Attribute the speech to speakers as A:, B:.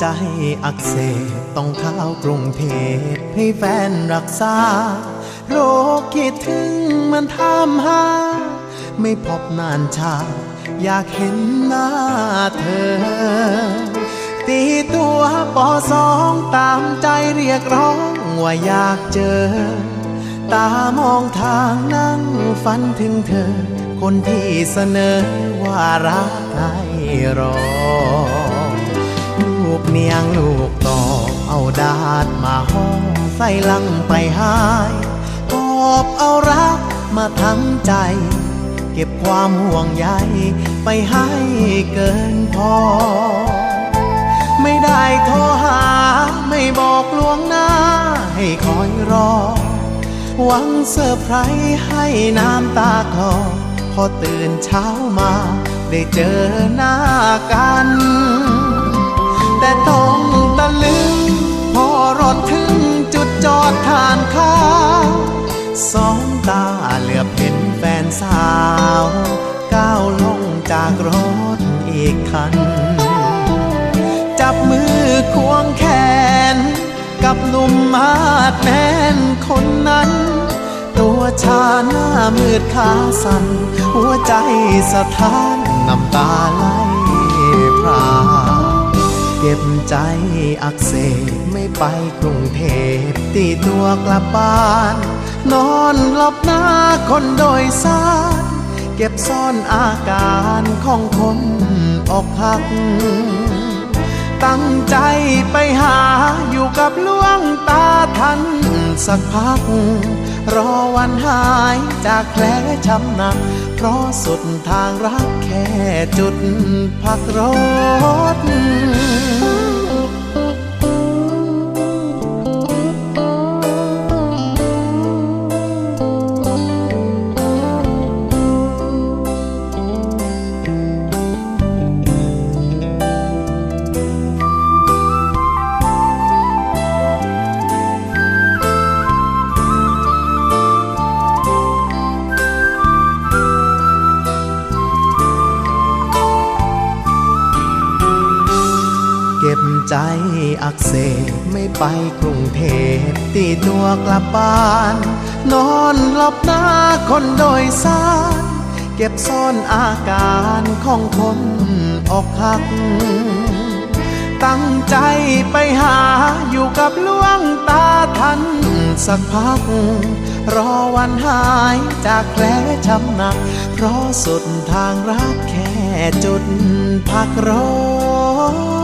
A: ใจอักเสบต้องเข้ากรุงเทพให้แฟนรักษา โรคคิดถึงมันทำหา ไม่พบนานชา อยากเห็นหน้าเธอ ตีตัวปอสองตามใจเรียกร้องว่าอยากเจอ ตามองทางนั่งฝันถึงเธอ คนที่เสนอว่ารักให้รอ เนียงลูกต่อเอาดาดมาห้องใส่ลังไปหายกอบเอารักมาทำใจ เก็บความห่วงใยไปให้เกินพอ ไม่ได้โทรหาไม่บอกลวงหน้า ให้คอยรอ หวังเซอร์ไพรส์ให้น้ำตาคลอพอตื่นเช้ามา ได้เจอหน้ากัน แต่ต้องตะลึง พอรถถึงจุดจอดทานข้าวสองตาเหลือบเห็นแฟนสาว ก้าวลงจากรถอีกคัน จับมือควงแขน กับหนุ่มมาดแมนคนนั้น ตัวชาหน้ามืดขาสั่นหัวใจสะท้านน้ำตาไหล เก็บใจอักเสบไม่ไปกรุงเทพตีตัวกลับบ้าน นอนหลับหน้าคนโดยสารเก็บซ่อนอาการของคนอกหัก ตั้งใจไปหาอยู่กับลวงตาทันสักพัก รอวันหายจากแผลช้ำหนัก เพราะสุดทางรักแค่จุดพักรถ อักเสบไม่ไปกรุงเทพตีตัวกลับบ้าน นอนหลับหน้าคนโดยสาร เก็บซ่อนอาการของคนอกหัก ตั้งใจไปหาอยู่กับลวงตาทันสักพัก รอวันหายจากแผลช้ำหนัก เพราะสุดทางรักแค่จุดพักรถ